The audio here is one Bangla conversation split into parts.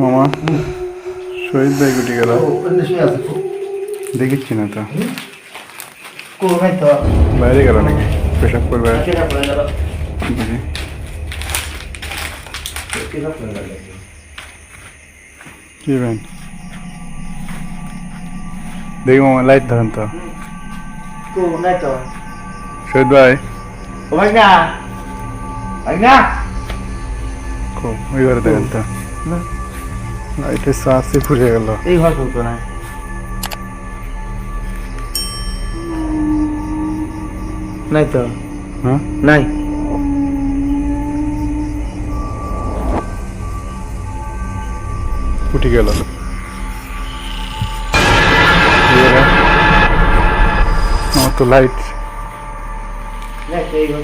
মামা শহীদ ভাই গুটি গেল। দেখিচ্ছি না তো। বাইরে গেল নাকি? পেশাব করবে। কি ব্যান দেখি মামা লাইট ধরেন তো। শহীদ ভাই। ভাই ভাই ওই ঘরে দেখেন তো। না। লাইটের শ্বাসে ফুরিয়ে গেল। এই ঘর করতো না। নাই তো। হ্যাঁ নাই। উঠে গেল। আমার তো লাইট এই ঘর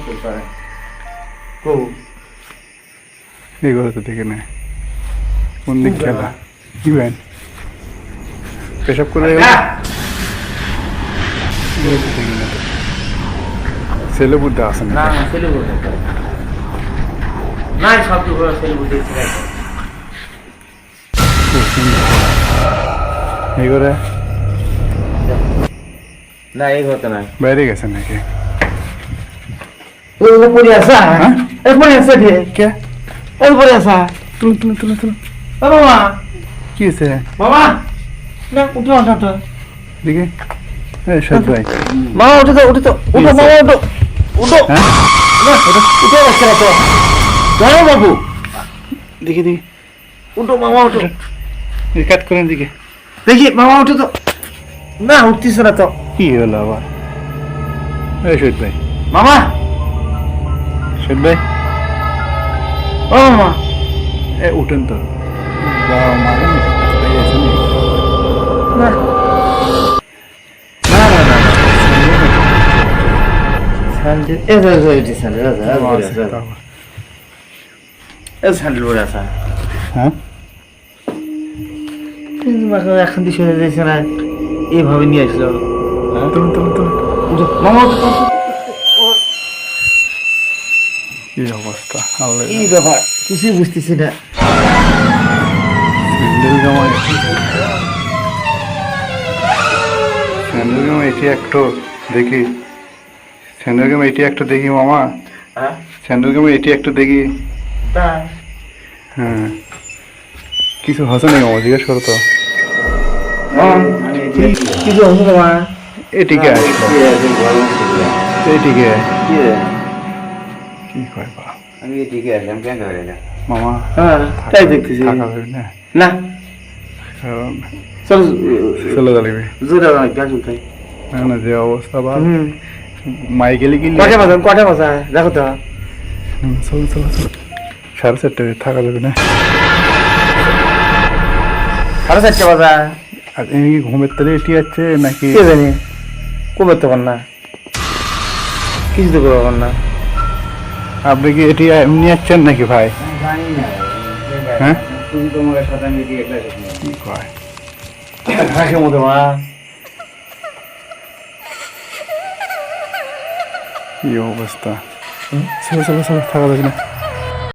ঘরে তো দেখে নেই কোন দিক খেলা। কি ব্যান পেশাব করে ছেলে বুদ্ধি আসে না না না ছেলে বলতে নাই সব তো ঘর ছেলে সুন্দর এই ঘরে? না এই ঘর তো নাই। বাইরে গেছে নাকি? ওই উপরে আসা হ্যাঁ? এরপরে আসা কে? এরপরে আসা তুলো তুলো তুলো তুলো। মামা কি হয়েছে? মামা না উঠো না উঠো। দেখি ভাই। মামা উঠে তো উঠে তো উঠো হয়েছে? মামা উঠো উঠো। হ্যাঁ? উঠে আসছে না তো জানো বাবু। দেখি দেখি উঠো মামা উঠো। কাট করেন দিকে। দেখি মামা উঠে তো। না উঠতেছে না তো। কি হলো আবার? এই ভাই। মামা। সৈত ভাই। ও মামা এ উঠেন তো। এই এখন দিয়ে সরে না এইভাবে নিয়ে আসলো তুলুন তুলুন তুলুন উঠো তো, উঠো। অবস্থা এই ব্যাপার কিছুই বুঝতেছি না স্যান্ডেল জামা স্যান্ডেল এটি একটু দেখি। স্যান্ডেল জামা এটি একটু দেখি মামা। হ্যাঁ? স্যান্ডেল জামা এটি একটু দেখি। হ্যাঁ। কিছু হসে নাকি মামা? জিজ্ঞেস করো তো। কিছু হচ্ছে না এটিকে আসলো এটিকে কি? কয় বা আমি এদিকে আসলাম কেন ধরে না। মামা হ্যাঁ তাই দেখতেছি। থাকা যাবে না। না। চলো চলে। যাবে জোরে অনেক না না যে অবস্থা বা মাইকেলে কি কটা বাজান কটা বাজা দেখো তো। চলো চলো চলো। সাড়ে চারটে থাকা যাবে না। সাড়ে চারটে বাজা আর এমনি কি ঘুমের তালে এটি আছে নাকি কে জানি? কবে তো না। কিছু তো করব না। আপনি কি এটি এমনি আসছেন নাকি ভাই? জানি না হ্যাঁ? তুমি তোমার সাথে এদিকে একলা কি কয়? ঘাসের মতো মা। কি অবস্থা? চলো চলো চলো থাকা যাবে না।